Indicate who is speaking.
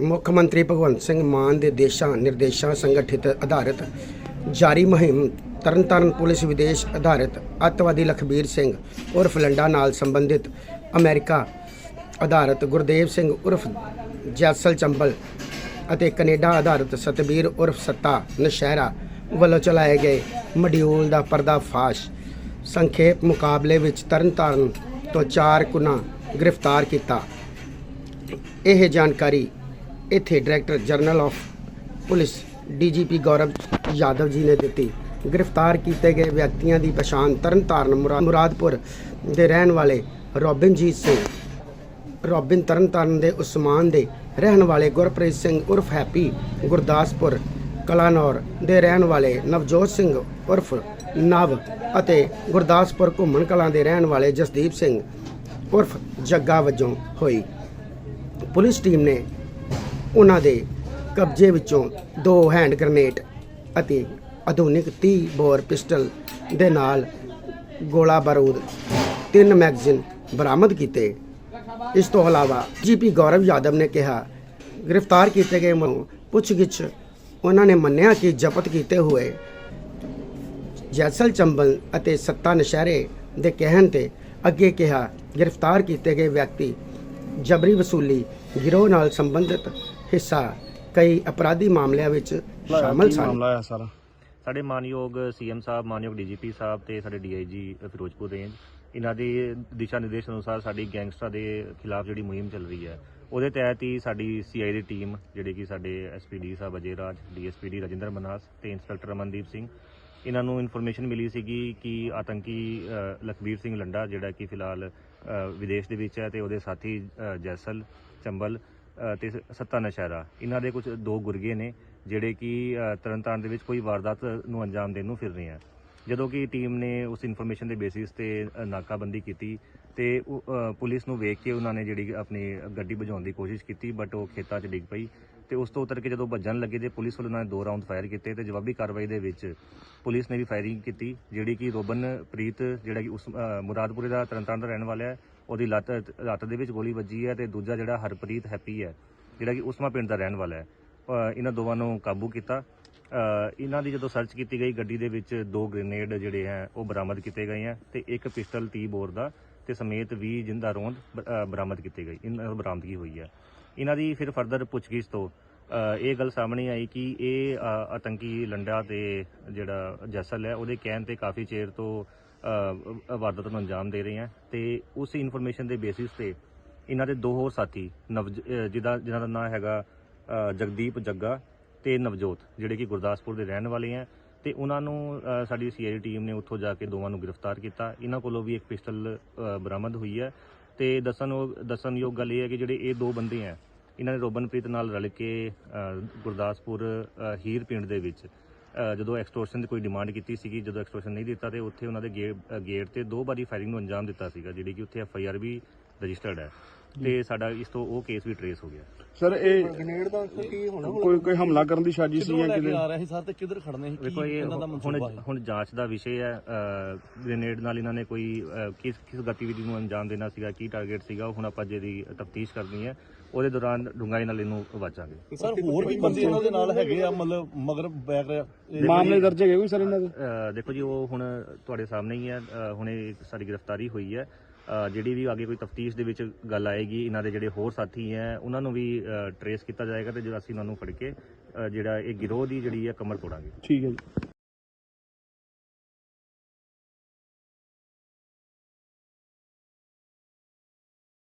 Speaker 1: ਮੁੱਖ ਮੰਤਰੀ ਭਗਵੰਤ ਸਿੰਘ ਮਾਨ ਦੇ ਦੇਸ਼ਾਂ ਨਿਰਦੇਸ਼ਾਂ ਸੰਗਠਿਤ ਆਧਾਰਿਤ ਜਾਰੀ ਮੁਹਿੰਮ ਤਰਨਤਾਰਨ ਪੁਲਿਸ ਵਿਦੇਸ਼ ਆਧਾਰਿਤ ਅੱਤਵਾਦੀ ਲਖਬੀਰ ਸਿੰਘ ਉਰਫ ਲੰਡਾ ਨਾਲ ਸੰਬੰਧਿਤ ਅਮਰੀਕਾ ਆਧਾਰਿਤ ਗੁਰਦੇਵ ਸਿੰਘ ਉਰਫ ਜੈਸਲ ਚੰਬਲ ਅਤੇ ਕੈਨੇਡਾ ਆਧਾਰਿਤ ਸਤਬੀਰ ਉਰਫ ਸੱਤਾ ਨਸ਼ਹਿਰਾ ਵੱਲੋਂ ਚਲਾਏ ਗਏ ਮਡਿਊਲ ਦਾ ਪਰਦਾਫਾਸ਼ ਸੰਖੇਪ ਮੁਕਾਬਲੇ ਵਿੱਚ ਤਰਨਤਾਰਨ ਤੋਂ ਚਾਰ ਕੁਨਾ ਗ੍ਰਿਫਤਾਰ ਕੀਤਾ। ਇਹ ਜਾਣਕਾਰੀ ਇੱਥੇ director general of police DGP Gaurav Yadav ji ਨੇ ਦਿੱਤੀ। ਗ੍ਰਿਫਤਾਰ ਕੀਤੇ ਗਏ ਵਿਅਕਤੀਆਂ ਦੀ ਪਛਾਣ ਤਰਨਤਾਰਨ ਮੁਰਾ- ਮੁਰਾਦਪੁਰ ਦੇ ਰਹਿਣ ਵਾਲੇ ਰੋਬਿਨਜੀਤ ਸਿੰਘ। ਰੋਬਿਨ ਤਰਨਤਾਰਨ ਦੇ ਉਸਮਾਨ ਦੇ ਰਹਿਣ ਵਾਲੇ ਗੁਰਪ੍ਰੀਤ ਸਿੰਘ ਉਰਫ ਹੈਪੀ ਗੁਰਦਾਸਪੁਰ, ਕਲਾਨੌਰ ਦੇ ਰਹਿਣ ਵਾਲੇ ਨਵਜੋਤ ਸਿੰਘ ਉਰਫ ਨਵ ਅਤੇ ਗੁਰਦਾਸਪੁਰ ਘੁੰਮਣ ਕਲਾਂ ਦੇ ਰਹਿਣ ਵਾਲੇ ਜਸਦੀਪ ਸਿੰਘ ਉਰਫ ਜੱਗਾ ਵਜੋਂ ਹੋਈ। ਪੁਲਿਸ ਟੀਮ ਨੇ ਉਹਨਾਂ ਦੇ ਕਬਜ਼ੇ ਵਿੱਚੋਂ ਦੋ ਹੈਂਡ ਗ੍ਰਨੇਡ ਅਤੇ ਆਧੁਨਿਕ 30 ਬੋਰ ਪਿਸਟਲ ਦੇ ਨਾਲ ਗੋਲਾ ਬਾਰੂਦ, ਤਿੰਨ ਮੈਗਜ਼ੀਨ ਬਰਾਮਦ ਕੀਤੇ। ਇਸ ਤੋਂ ਇਲਾਵਾ ਜੀਪੀ ਗੌਰਵ ਯਾਦਵ ਨੇ ਕਿਹਾ, ਗ੍ਰਿਫਤਾਰ ਕੀਤੇ ਗਏ ਨੂੰ ਪੁੱਛਗਿੱਛ ਉਹਨਾਂ ਨੇ ਮੰਨਿਆ ਕਿ ਜ਼ਬਤ ਕੀਤੇ ਹੋਏ ਜੈਸਲ ਚੰਬਲ ਅਤੇ ਸੱਤਾ ਨਸ਼ਹਿਰੇ ਦੇ ਕਹਿਣ ਤੇ ਅੱਗੇ ਕਿਹਾ, ਗ੍ਰਿਫਤਾਰ ਕੀਤੇ ਗਏ ਵਿਅਕਤੀ ਜਬਰੀ ਵਸੂਲੀ ਗਿਰੋਹ ਨਾਲ ਸੰਬੰਧਿਤ ਹਿੱਸਾ ਕਈ ਅਪਰਾਧੀ ਮਾਮਲਿਆਂ ਵਿੱਚ ਸ਼ਾਮਲ
Speaker 2: ਕੀ
Speaker 1: ਸਨ।
Speaker 2: ਮਾਮਲਾ ਹੈ ਸਾਰਾ?
Speaker 3: ਸਾਡੇ ਮਾਨਯੋਗ ਸੀਐਮ ਸਾਹਿਬ ਮਾਨਯੋਗ ਡੀਜੀਪੀ ਸਾਹਿਬ ਤੇ ਸਾਡੇ ਡੀਆਈਜੀ ਫਿਰੋਜ਼ਪੁਰ ਰੇਂਜ ਇਹਨਾਂ ਦੇ ਦਿਸ਼ਾ ਨਿਰਦੇਸ਼ ਅਨੁਸਾਰ ਸਾਡੀ ਗੈਂਗਸਟਰਾਂ ਦੇ ਖਿਲਾਫ ਜਿਹੜੀ ਮੁਹਿੰਮ ਚੱਲ ਰਹੀ ਹੈ ਉਹਦੇ ਤਹਿਤ ਹੀ ਸਾਡੀ ਸੀਆਈ ਦੀ ਟੀਮ ਜਿਹੜੇ ਕਿ ਸਾਡੇ ਐਸਪੀਡੀ ਸਾਹਿਬ ਅਜੇ ਰਾਜ ਡੀਐਸਪੀਡੀ ਰਜਿੰਦਰ ਮਨਾਸ ਤੇ ਇੰਸਪੈਕਟਰ ਅਮਨਦੀਪ ਸਿੰਘ ਇਹਨਾਂ ਨੂੰ ਇਨਫੋਰਮੇਸ਼ਨ ਮਿਲੀ ਸੀਗੀ ਕਿ ਆਤੰਕੀ ਅ, ਲਖਬੀਰ ਸਿੰਘ ਲੰਡਾ ਜਿਹੜਾ ਕਿ ਫਿਲਹਾਲ ਅ, ਵਿਦੇਸ਼ ਦੇ ਵਿੱਚ ਹੈ ਤੇ ਉਹਦੇ ਸਾਥੀ ਅ, ਜੈਸਲ ਚੰਬਲ ਤੇ ਸੱਤਾ ਨਸ਼ਹਿਰਾ ਇਹਨਾਂ ਦੇ ਕੁਝ ਦੋ ਗੁਰਗੇ ਨੇ, ਜਿਹੜੇ ਕਿ ਤਰਨਤਾਰਨ ਦੇ ਵਿੱਚ ਕੋਈ ਵਾਰਦਾਤ ਨੂੰ ਅੰਜਾਮ ਦੇਣ ਨੂੰ ਫਿਰ ਰਹੇ ਆ। ਜਦੋਂ ਕਿ ਟੀਮ ਨੇ ਉਸ ਇਨਫੋਰਮੇਸ਼ਨ ਦੇ ਬੇਸਿਸ ਤੇ ਨਾਕਾਬੰਦੀ ਕੀਤੀ ਤੇ ਪੁਲਿਸ ਨੂੰ ਵੇਖ ਕੇ ਉਹਨਾਂ ਨੇ ਜਿਹੜੀ ਆਪਣੀ ਗੱਡੀ ਭਜਾਉਣ ਦੀ ਕੋਸ਼ਿਸ਼ ਕੀਤੀ, ਬਟ ਉਹ ਖੇਤਾਂ 'ਚ ਡਿੱਗ ਪਈ। ਤੇ ਉਸ ਤੋਂ ਉਤਰ ਕੇ ਜਦੋਂ ਭੱਜਣ ਲੱਗੇ ਤੇ ਪੁਲਿਸ ਵੱਲੋਂ ਉਹਨਾਂ ਨੇ ਦੋ ਰਾਉਂਡ ਫਾਇਰ ਕੀਤੇ ਤੇ ਜਵਾਬੀ ਕਾਰਵਾਈ ਦੇ ਵਿੱਚ ਪੁਲਿਸ ਨੇ ਵੀ ਫਾਇਰਿੰਗ ਕੀਤੀ ਜਿਹੜੀ ਕਿ ਰੋਬਨ ਪ੍ਰੀਤ ਜਿਹੜਾ ਕਿ ਉਸ ਅ, ਮੁਰਾਦਪੁਰੇ ਦਾ ਤਰਨਤਾਰਨ ਦਾ ਰਹਿਣ ਵਾਲਾ ਹੈ ਉਹਦੀ ਲੱਤ ਲੱਤ ਦੇ ਵਿੱਚ ਗੋਲੀ ਵੱਜੀ ਹੈ ਤੇ ਦੂਜਾ ਜਿਹੜਾ ਹਰਪ੍ਰੀਤ ਹੈਪੀ ਹੈ ਜਿਹੜਾ ਕਿ ਉਸਮਾ ਪਿੰਡ ਦਾ ਰਹਿਣ ਵਾਲਾ ਹੈ। ਅ, ਇਹਨਾਂ ਦੋਵਾਂ ਨੂੰ ਕਾਬੂ ਕੀਤਾ। ਅ, ਇਹਨਾਂ ਦੀ ਜਦੋਂ ਸਰਚ ਕੀਤੀ ਗਈ ਗੱਡੀ ਦੇ ਵਿੱਚ ਦੋ ਗ੍ਰੇਨੇਡ ਜਿਹੜੇ ਹੈ ਉਹ ਬਰਾਮਦ ਕੀਤੇ ਗਏ ਹੈ ਤੇ ਇੱਕ ਪਿਸਟਲ 30 ਬੋਰ ਦਾ ਤੇ ਸਮੇਤ 20 ਜਿੰਦਾ ਰੋਂਦ ਬ- ਅ, ਬਰਾਮਦ ਕੀਤੇ ਗਏ। ਇਹਨਾਂ ਦੀ ਬਰਾਮਦਗੀ ਹੋਈ ਹੈ। ਇਹਨਾਂ ਦੀ ਫਿਰ ਫਰਦਰ ਪੁੱਛਗਿੱਛ ਤੋਂ ਇਹ ਗੱਲ ਸਾਹਮਣੇ ਆਈ ਕਿ ਇਹ ਆਤੰਕੀ ਲੰਡਾ ਤੇ ਜਿਹੜਾ ਜਸਲ ਹੈ ਉਹਦੇ ਕਹਿਣ ਤੇ ਕਾਫੀ ਚਿਰ ਤੋਂ ਅ, ਵਾਰਦਾਤ ਨੂੰ ਅੰਜਾਮ ਦੇ ਰਹੇ ਹੈ ਤੇ ਉਸ ਇਨਫੋਰਮੇਸ਼ਨ ਦੇ ਬੇਸਿਸ ਤੇ ਇਹਨਾਂ ਦੇ ਦੋ ਹੋਰ ਸਾਥੀ ਨਵ ਜਿਹਦਾ ਜਿਹਨਾਂ ਦਾ ਨਾਮ ਹੈਗਾ ਜਗਦੀਪ ਜੱਗਾ ਤੇ ਨਵਜੋਤ ਜਿਹੜੇ ਕਿ ਗੁਰਦਾਸਪੁਰ ਦੇ ਰਹਿਣ ਵਾਲੇ ਹੈ ਤੇ ਉਹਨਾਂ ਨੂੰ ਅ, ਸਾਡੀ ਸੀਆਈ ਟੀਮ ਨੇ ਉੱਥੋਂ ਜਾ ਕੇ ਦੋਵਾਂ ਨੂੰ ਗ੍ਰਿਫਤਾਰ ਕੀਤਾ। ਇਹਨਾਂ ਕੋਲੋਂ ਵੀ ਇੱਕ ਪਿਸਟਲ ਬਰਾਮਦ ਹੋਈ ਹੈ ਤੇ ਦੱਸਣਯੋਗ ਦੱਸਣਯੋਗ ਗੱਲ ਇਹ ਹੈ ਕਿ ਜਿਹੜੇ ਇਹ ਦੋ ਬੰਦੇ ਹੈ ਇਹਨਾਂ ਨੇ ਰੋਬਨਪ੍ਰੀਤ ਨਾਲ ਰਲ ਕੇ ਗੁਰਦਾਸਪੁਰ ਹੀਰ ਪਿੰਡ ਦੇ ਵਿੱਚ ਜਦੋਂ ਐਕਸਟੋਰਸ਼ਨ ਦੀ ਕੋਈ ਡਿਮਾਂਡ ਕੀਤੀ ਸੀਗੀ, ਜਦੋਂ ਐਕਸਟੋਰਸ਼ਨ ਨਹੀਂ ਦਿੱਤਾ ਤੇ ਉੱਥੇ ਉਹਨਾਂ ਦੇ ਗੇ- ਗੇਟ ਤੇ ਦੋ ਵਾਰੀ ਫਾਇਰਿੰਗ ਨੂੰ ਅੰਜਾਮ ਦਿੱਤਾ ਸੀਗਾ, ਜਿਹੜੀ ਕਿ ਉੱਥੇ ਐਫ ਆਈ ਆਰ ਵੀ ਰਜਿਸਟਰਡ ਹੈ। ਤੇ ਸਾਡਾ ਇਸ ਤੋਂ ਉਹ ਕੇਸ ਵੀ ਟਰੇਸ ਹੋ ਗਿਆ।
Speaker 2: ਸਰ ਇਹ
Speaker 4: ਗ੍ਰੇਨੇਡ ਦਾ ਕੀ ਹੋਣਾ
Speaker 2: ਕੋਈ ਕੋਈ ਹਮਲਾ ਕਰਨ ਦੀ ਸਾਜ਼ਿਸ਼ ਸੀ ਜਾਂ ਕਿਤੇ?
Speaker 4: ਆ ਰਹੇ ਸੀ ਸਰ ਤੇ ਕਿੱਧਰ ਖੜਨੇ ਸੀ? ਕੀ
Speaker 3: ਇਹ
Speaker 4: ਇਹਨਾਂ ਦਾ
Speaker 3: ਹੁਣ
Speaker 4: ਮਨਸੂਬਾ ਹੈ?
Speaker 3: ਹੁਣ ਜਾਂਚ ਦਾ ਵਿਸ਼ੇ ਹੈ ਗ੍ਰੇਨੇਡ ਨਾਲ ਇਹਨਾਂ ਨੇ ਕੋਈ ਕਿਸ ਕਿਸ ਗਤੀਵਿਧੀ ਨੂੰ ਅੰਜਾਮ ਦੇਣਾ ਸੀਗਾ ਕੀ ਟਾਰਗੇਟ ਸੀਗਾ ਉਹ ਹੁਣ ਆਪਾਂ ਜਿਹਦੀ ਤਫਤੀਸ਼ ਕਰਨੀ ਹੈ ਉਹਦੇ ਦੌਰਾਨ ਡੂੰਘਾਈ ਨਾਲ ਇਹਨੂੰ ਵਾਚਾਂਗੇ
Speaker 4: ਸਰ ਹੋਰ ਵੀ ਬੰਦੇ ਇਹਨਾਂ ਦੇ ਨਾਲ ਹੈਗੇ ਆ ਮਤਲਬ ਮਗਰ ਬੈਕ
Speaker 2: ਮਾਮਲੇ ਦਰਜ ਹੈਗੇ ਕੋਈ ਸਰ ਇਹਨਾਂ ਦੇ?
Speaker 3: ਦੇਖੋ ਜੀ ਉਹ ਹੁਣ ਤੁਹਾਡੇ ਸਾਹਮਣੇ ਹੀ ਹੈ ਹੁਣੇ ਸਾਡੀ ਗ੍ਰਿਫਤਾਰੀ ਹੋਈ ਹੈ। ਜਿਹੜੀ ਵੀ ਅੱਗੇ ਕੋਈ ਤਫਤੀਸ਼ ਦੇ ਵਿੱਚ ਗੱਲ ਆਏਗੀ, ਇਹਨਾਂ ਦੇ ਜਿਹੜੇ ਹੋਰ ਸਾਥੀ ਹੈ, ਉਹਨਾਂ ਨੂੰ ਵੀ ਟਰੇਸ ਕੀਤਾ ਜਾਏਗਾ ਤੇ ਜੋ ਅਸੀਂ ਉਹਨਾਂ ਨੂੰ ਫੜ ਕੇ ਜਿਹੜਾ ਇਹ ਗਿਰੋਹ ਦੀ ਜਿਹੜੀ ਹੈ, ਕਮਰ ਤੋੜਾਂਗੇ।
Speaker 2: ਠੀਕ ਹੈ ਜੀ।